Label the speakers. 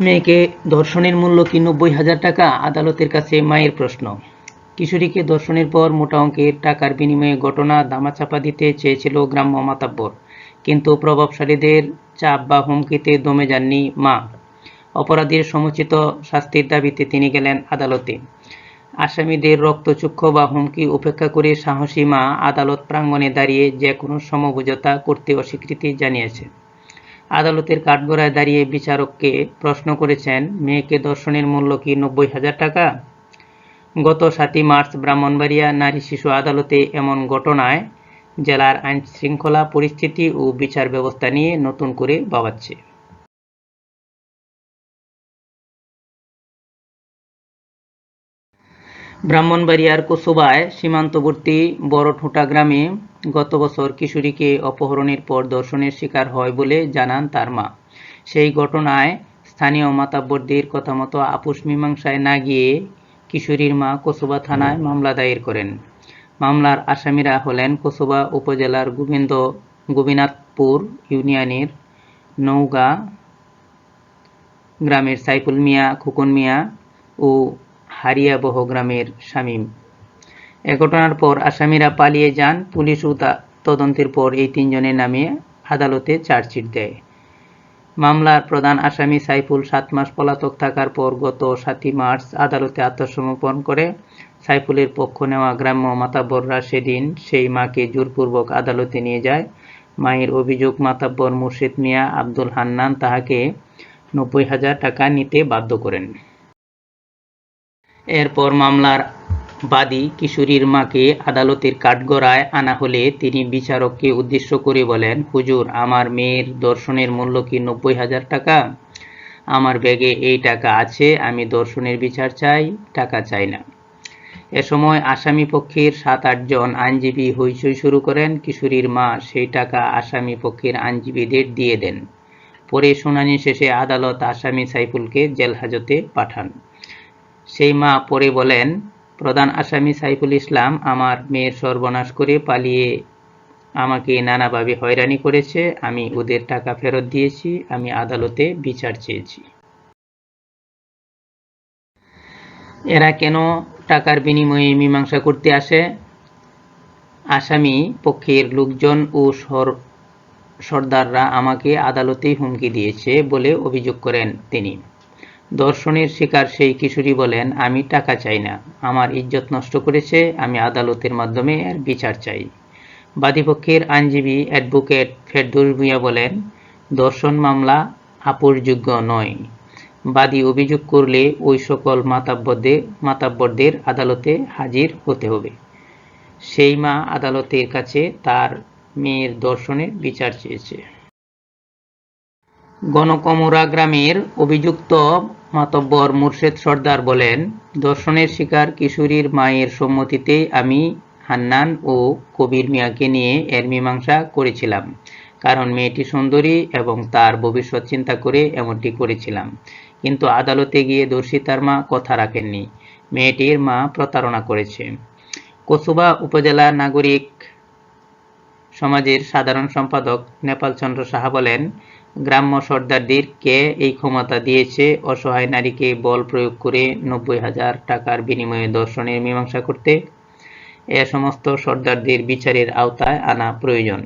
Speaker 1: মেয়েকে ধর্ষণের মূল্য কি নব্বই হাজার টাকা? আদালতের কাছে মায়ের প্রশ্ন। কিশোরীকে ধর্ষণের পর মোটা অঙ্কের টাকার বিনিময়ে ঘটনা দামাচাপা দিতে চেয়েছিল গ্রাম্য মাতাব্বর। কিন্তু প্রভাবশালীদের চাপ বা হুমকিতে দমে যাননি মা। অপরাধীর সমুচিত শাস্তির দাবিতে তিনি গেলেন আদালতে। আসামিদের রক্তচক্ষু বা হুমকি উপেক্ষা করে সাহসী মা আদালত প্রাঙ্গণে দাঁড়িয়ে যে কোনো সমঝোতা করতে অস্বীকৃতি জানিয়েছে। আদালতের কাঠগড়ায় দাঁড়িয়ে বিচারককে প্রশ্ন করেছেন, মেয়েকে দর্শনের মূল্য কি নব্বই হাজার টাকা? গত সাতই মার্চ ব্রাহ্মণবাড়িয়া নারী শিশু আদালতে এমন ঘটনায় জেলার আইন শৃঙ্খলা পরিস্থিতি ও বিচার ব্যবস্থা নিয়ে নতুন করে ভাবাচ্ছে। ব্রাহ্মণবাড়িয়ার কোসোবায় সীমান্তবর্তী বড়ঠোঁটা গ্রামে গত বছর কিশোরীকে অপহরণের পর ধর্ষণের শিকার হয় বলে জানান তার মা। সেই ঘটনায় স্থানীয় মাতাব্বরদের কথা মতো আপোষ মীমাংসায় না গিয়ে কিশোরীর মা কোসোবা থানায় মামলা দায়ের করেন। মামলার আসামিরা হলেন কোসোবা উপজেলার গোবিন্দ, গোবিনাথপুর ইউনিয়নের নৌগা গ্রামের সাইফুল মিয়া, খোকন মিয়া ও হারিয়াবহ গ্রামের শামীম। এ ঘটনার পর আসামিরা পালিয়ে যান পুলিশ ও তদন্তের পর এই তিনজনের নামে আদালতে চার্জশিট দেয়। মামলার প্রধান আসামি সাইফুল সাত মাস পলাতক থাকার পর গত সাতই মার্চ আদালতে আত্মসমর্পণ করে সাইফুলের পক্ষ নেওয়া গ্রাম্য মাতাব্বররা সেদিন সেই মাকে জোরপূর্বক আদালতে নিয়ে যায়। মায়ের অভিযোগ, মাতাব্বর মুর্শিদ মিয়া আব্দুল হান্নান তাহাকে নব্বই হাজার টাকা নিতে বাধ্য করেন। এরপর মামলার বাদী কিশোরীর মাকে আদালতের কাঠগড়ায় আনা হলে তিনি বিচারককে উদ্দেশ্য করে বলেন, হুজুর, আমার মেয়ের দর্শনের মূল্য কি নব্বই হাজার টাকা? আমার ব্যাগে এই টাকা আছে, আমি দর্শনের বিচার চাই, টাকা চাই না। এ সময় আসামি পক্ষের সাত আটজন আইনজীবী হইচই শুরু করেন। কিশোরীর মা সেই টাকা আসামি পক্ষের আইনজীবীদের দিয়ে দেন। পরে শুনানি শেষে আদালত আসামি সাইফুলকে জেল হাজতে পাঠান। সেই মা পরে বলেন প্রধান আসামি সাইফুল ইসলাম আমার মেয়ের সর্বনাশ করে পালিয়ে আমাকে নানাভাবে হয়রানি করেছে। আমি ওদের টাকা ফেরত দিয়েছি। আমি আদালতে বিচার চেয়েছি। এরা কেন টাকার বিনিময়ে মীমাংসা করতে আসে? আসামি পক্ষের লোকজন ও সর- সর্দাররা আমাকে আদালতেই হুমকি দিয়েছে বলে অভিযোগ করেন তিনি। দর্শনের শিকার সেই কিশোরী বলেন, আমি টাকা চাই না। আমার ইজ্জত নষ্ট করেছে, আমি আদালতের মাধ্যমে এর বিচার চাই। বাদীপক্ষের আইনজীবী অ্যাডভোকেট ফেরদৌস ভূঁইয়া বলেন, দর্শন মামলা আপোষযোগ্য নয়। বাদী অভিযোগ করলে ওই সকল মাতাব্বরদের মাতাব্বরদের আদালতে হাজির হতে হবে। সেই মা আদালতের কাছে তার মেয়ের দর্শনের বিচার চেয়েছে। গণকমরা গ্রামের অভিযুক্ত মাতব্বর মুর্শেদ সর্দার বলেন, দর্শনের শিকার কিশোরীর মায়ের সম্মতিতে আমি হান্নান ও কবির মিয়াকে নিয়ে এর মীমাংসা করেছিলাম, কারণ মেয়েটি সুন্দরী এবং তার ভবিষ্যৎ চিন্তা করে এমনটি করেছিলাম। কিন্তু আদালতে গিয়ে দর্শিতার মা কথা রাখেননি। মেয়েটির মা প্রতারণা করেছে। কসুবা উপজেলা নাগরিক সমাজের সাধারণ সম্পাদক নেপাল চন্দ্র সাহা বলেন, গ্রাম্য সর্দারদের কে এই ক্ষমতা দিয়েছে? অসহায় নারীকে বল প্রয়োগ করে নব্বই হাজার টাকার বিনিময়ে দর্শনের মীমাংসা করতে। এ সমস্ত সর্দারদের বিচারের আওতায় আনা প্রয়োজন।